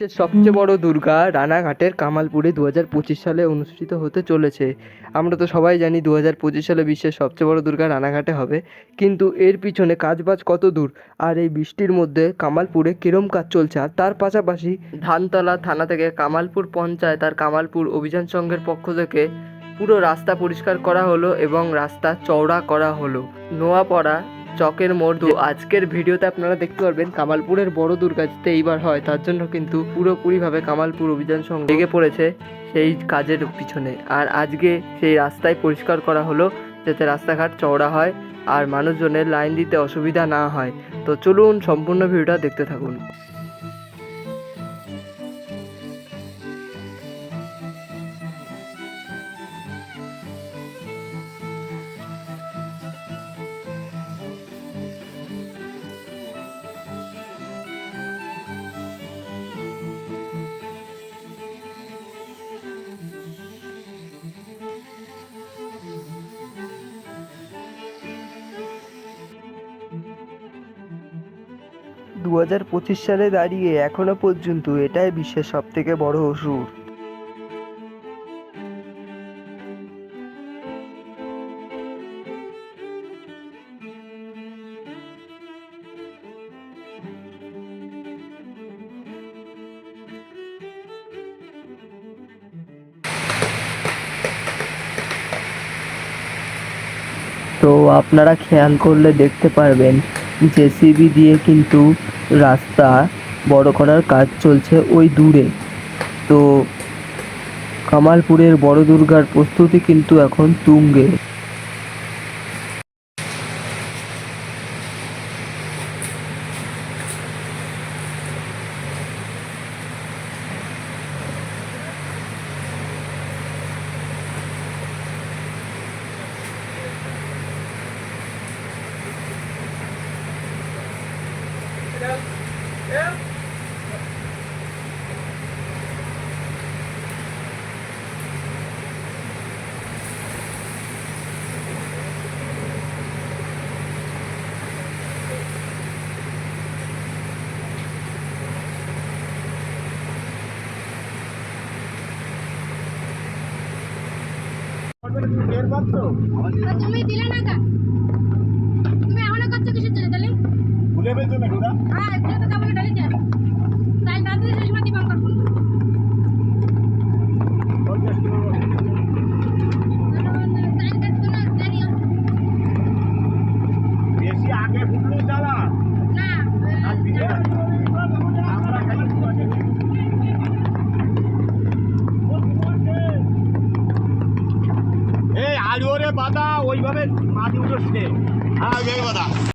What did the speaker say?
বিশ্বের সবচেয়ে বড় দুর্গা রানাঘাটের কামালপুরে দু হাজার পঁচিশ সালে অনুষ্ঠিত হতে চলেছে। আমরা তো সবাই জানি দু হাজার পঁচিশ সালে বিশ্বের সবচেয়ে বড় দুর্গা রানাঘাটে হবে। কিন্তু এর পিছনে কাজবাজ কত দূর? আর এই বৃষ্টির মধ্যে কামালপুরে কিরম কাজ চলছে? আর তার পাশাপাশি ধানতলা থানা থেকে কামালপুর পঞ্চায়েত আর কামালপুর অভিযান সংঘের পক্ষ থেকে পুরো রাস্তা পরিষ্কার করা হলো এবং রাস্তা চওড়া করা হলো। নোয়াপাড়া চকের মোড় তো আজকের ভিডিওতে আপনারা দেখতে পারবেন কামালপুরের বড় দুর্গা যেতে এইবার হয়। তার জন্য কিন্তু পুরোপুরিভাবে কামালপুর অভিযান সঙ্গে লেগে পড়েছে সেই কাজের পিছনে। আর আজকে সেই রাস্তায় পরিষ্কার করা হলো যাতে রাস্তাঘাট চওড়া হয় আর মানুষজনের লাইন দিতে অসুবিধা না হয়। তো চলুন সম্পূর্ণ ভিডিওটা দেখতে থাকুন। দু হাজার পঁচিশ সালে দাঁড়িয়ে এখনও পর্যন্ত এটাই বিশ্বের সব থেকে বড় অসুর। তো আপনারা খেয়াল করলে দেখতে পারবেন জেসিবি দিয়ে কিন্তু রাস্তা বড় করার কাজ চলছে ওই দূরে। তো কামালপুরের বড় দুর্গার প্রস্তুতি কিন্তু এখন তুঙ্গে। তুমি দিলে না তুমি এখনও করছ তাহলে ভুলে পেয়েছ না ওরা হ্যাঁ এগুলো তো কাপড়ে ঢালি তাই রাত্রে শেষ করব বেশি আগে ভুললো চালা আর দিকে আমরা খালি আলু রে বাদা ওইভাবে মাটি নে হ্যাঁ বাদা